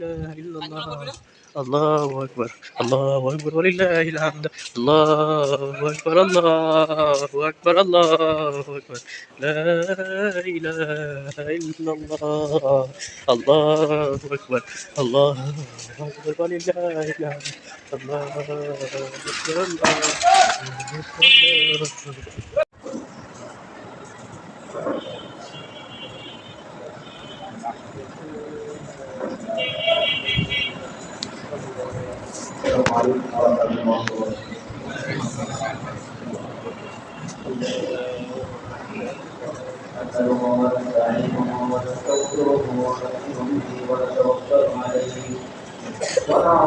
اله الا الله الله اكبر الله اكبر ولله الحمد الله اكبر الله اكبر الله اكبر لا اله الا الله الله اكبر الله اكبر ولله الحمد الله اكبر الله اكبر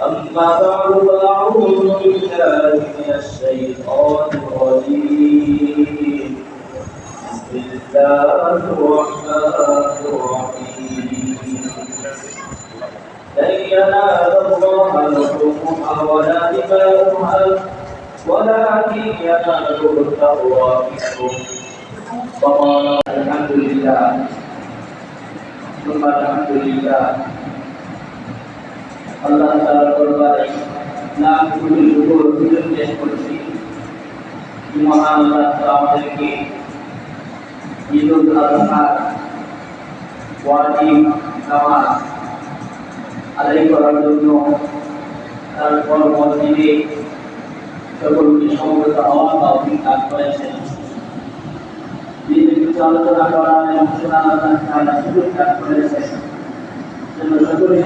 أما بعد فأعوذ بالله من الشيطان الرجيم. بسم الله الرحمن الرحيم. لن ينال الله لحومها ولا دماؤها ولكن يناله التقوى منكم وقال الحمد لله. ثم الحمد لله. আল্লাহ তাআলার দরবারে লাখ কোটি অভিযোগ পেশ করছি। মহান আল্লাহ আমাদেরকে ঈদ উল আযহা ওয়াজিব, নামাজ আদায় করার জন্য তারপর মসজিদে সকলকে সমবেত হওয়ার তৌফিক দান করেছেন। আলোচনা করার এবং শোনার সুযোগ দান করেছেন। জন্য সকলে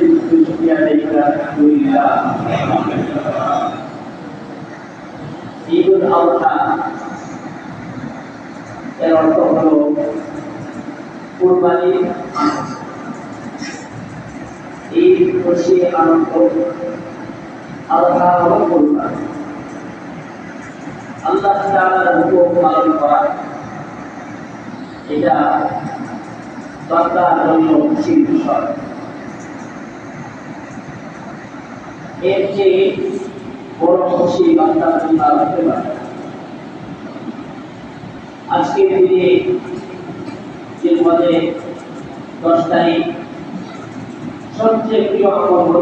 আনন্দ আল্লাহ হলো আল্লাহ তাআলার হুকুম পালন এটা বান্দার জন্য খুশির বিষয়। এর চেয়ে বড় খুশি বান্দার জন্য হতে পারে। আজকের দিনে যে মধ্যে দশ তারিখ সবচেয়ে প্রিয় দিনে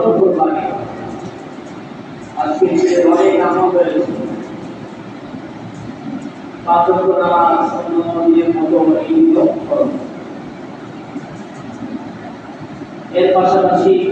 অনেক মতো এর পাশাপাশি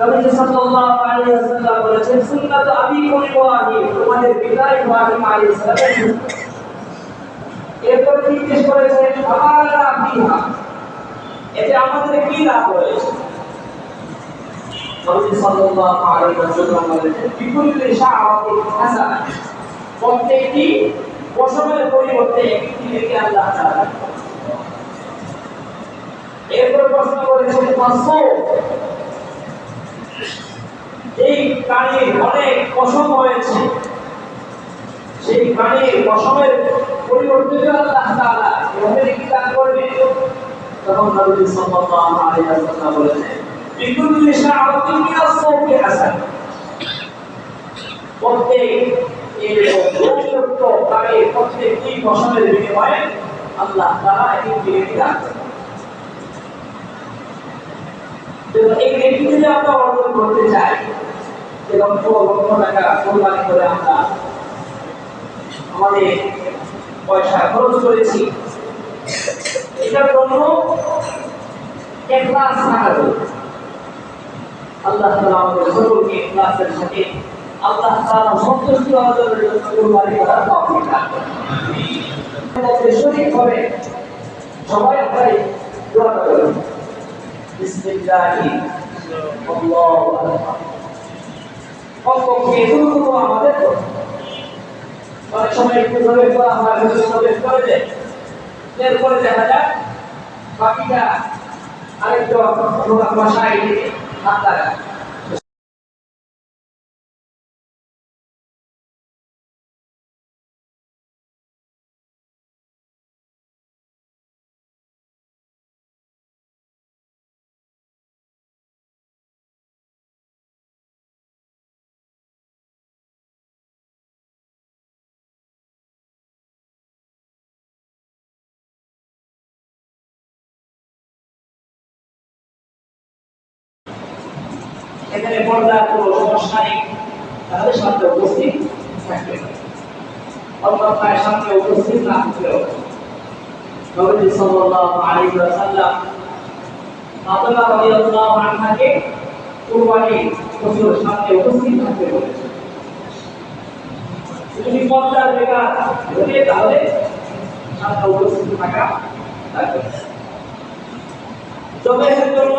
নবী সাল্লাল্লাহু আলাইহি ওয়াসাল্লাম বলেছেন, সুন্নাত আবি ইব্রাহিম তোমাদের পিতা ইব্রাহিম আলাইহিস সালাম। এরপর জিজ্ঞেস করেছেন প্রত্যেকটি পশমের পরিবর্তে এরপর প্রশ্ন করেছেন এই প্রাণীর অনেক পশম হয়েছে। সেই প্রাণীর পশমের পরিবর্তে যদি আল্লাহ তাআলা এভাবে কি দান করবে তখন নবী সাল্লাল্লাহু আলাইহি ওয়াসাল্লাম বলেছেন বিকুল্লি শাআরাতিন মিনাস সাওতি হাসান। প্রত্যেক এর প্রত্যেক প্রাণীর প্রত্যেকটি পশমের বিনিময়ে আল্লাহ তাআলা একটি দান করেন এই আমরা অর্জন করতে চাই এরকম লক্ষ টাকা কোরবানি করে আমরা আমাদের পয়সা খরচ করেছি এটার জন্য এক লাখ টাকা আল্লাহ তাআলা আমাদের সকলকে ইখলাসের সাথে আল্লাহ তাআলা সন্তুষ্ট অর্জনের কুরবানি করার তৌফিক করুন। হবে, সবাই আমরা দোয়া করুন। বিসমিল্লাহি। কমপক্ষে এগুলো আমাদের অনেক সময় একটু ধরে হয় করে এরপরে দেখা যায় বাকিটা আরেকজন লোক মশাই এখানে পর্দার কোনো সমস্যা নেই। তাহলে সামনে উপস্থিত থাকবে অল্পতায় সামনে উপস্থিত না থাকলেও নবী সাল্লাল্লাহু আলাইহি রাদিয়াল্লাহু আনহাকে কুরবানি সামনে উপস্থিত থাকতে যদি পর্দার বেকার হলে তাহলে সামনে উপস্থিত থাকা লাগবে জবের জন্য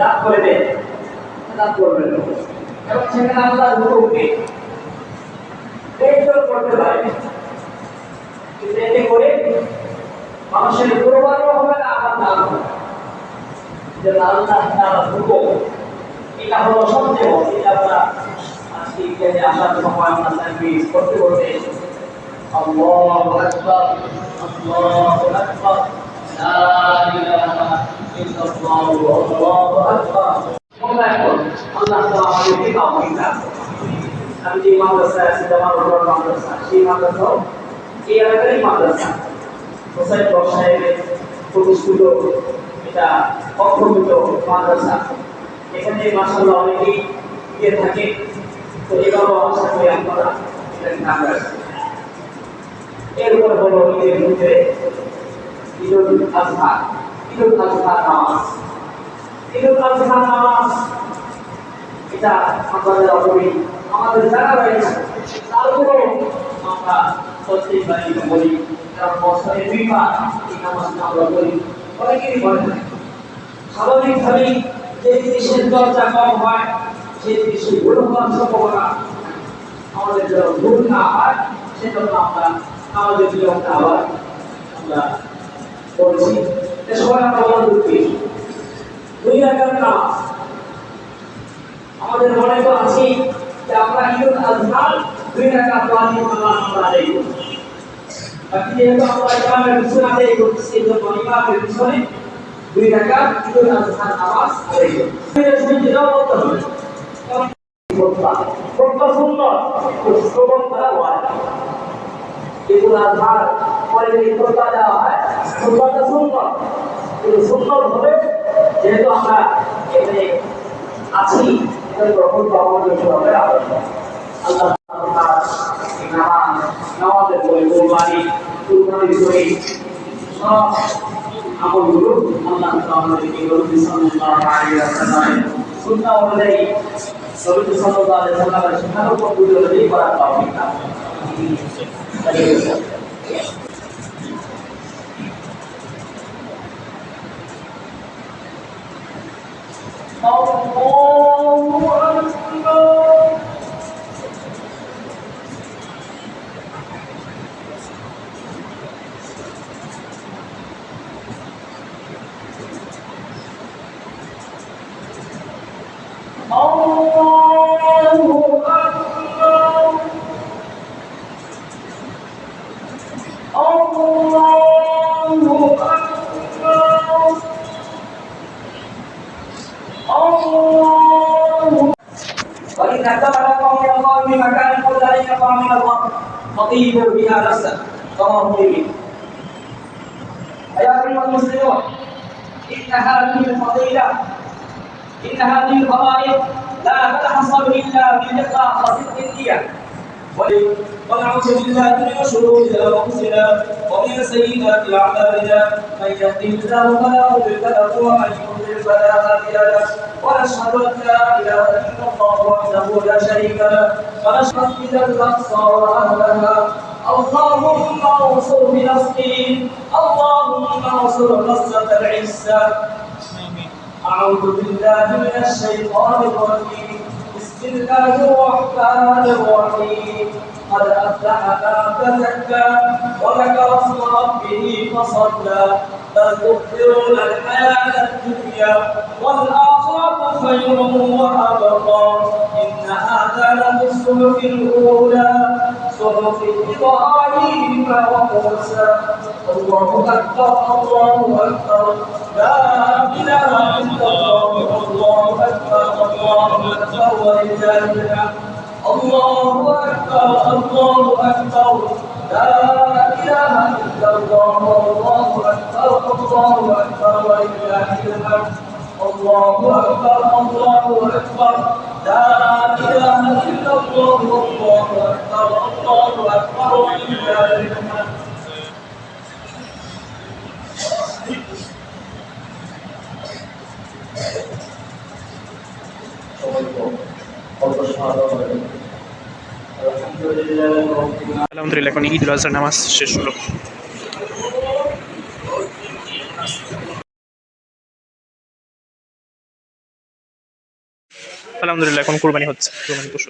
দান করে দেন দান করবেন এবং সেখানে আল্লাহ হুকুমকে দেখভাল করতে পারে। কিন্তু এতে করে মানুষের কোরবানিও হবে না আবার দান হবে না। যে আল্লাহ তাআলা হুকুম এটা হলো সবচেয়ে বড় এটা আমরা আজকে এখানে আসার সময় আমরা করতে করতে আল্লাহু আল্লাহু আকবার লা ইলাহা ইল্লাল্লাহু আল্লাহু আকবার মনে রাখুন আল্লাহ তাআলা আমাদেরকে তাওফিক দান করুন। মাদ্রাসায় আছি জামাল রহমান মাদ্রাসা। সেই মাদ্রাসাও এই এলাকারই মাদ্রাসা। হোসাইন সাহেবের প্রতিষ্ঠিত এটা অক্ষমিত মাদ্রাসা। এখানে মাসাল্লাহ অনেকেই গিয়ে থাকে। তো এবারও আশা করি আপনারা এটাকে নাম রাখবেন এরপর হলো ঈদের মধ্যে ঈদুল আজহা ঈদুল আজহা নামাজ। ঈদুল আজহা নামাজ, এটা আমাদের অপরি আমাদের জানা রয়েছে আমরা প্রত্যেক বাড়ি বলি কারণ বছরে দুইবার আমরা বলি অনেকেরই হয় স্বাভাবিকভাবেই যে জিনিসের চর্চা কম হয় সেই জিনিসের ভুল হওয়ার সম্ভাবনা আমাদের যেন ভুল না হয় আমরা আমাদের নিয়মটা আবার আমরা আমরা বলা আমাদের মনে তো আছেই যে আমরা ঈদুল আজহার দুই রাকাত ওয়াজিব নামাজ আমরা আদায় করি বাকি যেহেতু আমরা ইমামের পিছনে আদায় করছি সেই জন্য ইমামের পিছনে দুই রাকাত ঈদুল আজহার নামাজ আদায় করি যাও বলতে হবে সুন্নত হবে যেহেতু আমরা এখানে আছি এটা গ্রহণ করা আমাদের সবাই আবশ্যক আল্লাহ তাআলা এই নামাজ নামাজের পরে কোরবানি কুরবানির পরে সব আমলগুলো আল্লাহ তাআলা আমাদেরকে নবী সাল্লাল্লাহু আলাইহি ওয়াসাল্লামের সুন্নাহ অনুযায়ী নবী সাল্লাল্লাহু আলাইহি ওয়াসাল্লামের সুন্নাহ পদ্ধতি অনুযায়ী করা হবে না خطيب بها نفسه رواه مسلم أيها أيها المسلمون إن هذه الفضيلة إن هذه الفضائل لا تتحصل إلا بالإخلاص وصدق النية. ونعوذ بالله من شرور أنفسنا ومن سيئات أعمالنا. من يهده الله فلا مضل له ومن يضلل فلا هادي له. ونشهد أن لا إله إلا الله وحده لا شريك له. ونشهد إلى الاقصى واهلها اللهم انصر بنصري اللهم انصر نصرة العزة. أعوذ بالله من الشيطان الرجيم. بسم الله الرحمن الرحيم. قد أفلح من تزكى وذكر اسم ربه فصلى. بل تؤثرون الحياة الدنيا والآخرة خير وأبقى. إن هذا لفي الصحف الأولى. صحف إبراهيم وموسى الله أكبر الله أكبر لا إله إلا الله الله أكبر الله أكبر ولله الحمد الله أكبر الله أكبر لا إله إلا الله الله أكبر الله أكبر ولله الحمد الله أكبر الله أكبر لا إله إلا الله الله أكبر الله أكبر ولله الحمد الحمد لله رب العالمين আলহামদুলিল্লাহ এখন ঈদুল আজহার নামাজ শেষ হলো আলহামদুলিল্লাহ এখন কোরবানি হচ্ছে। কোরবানি পশু।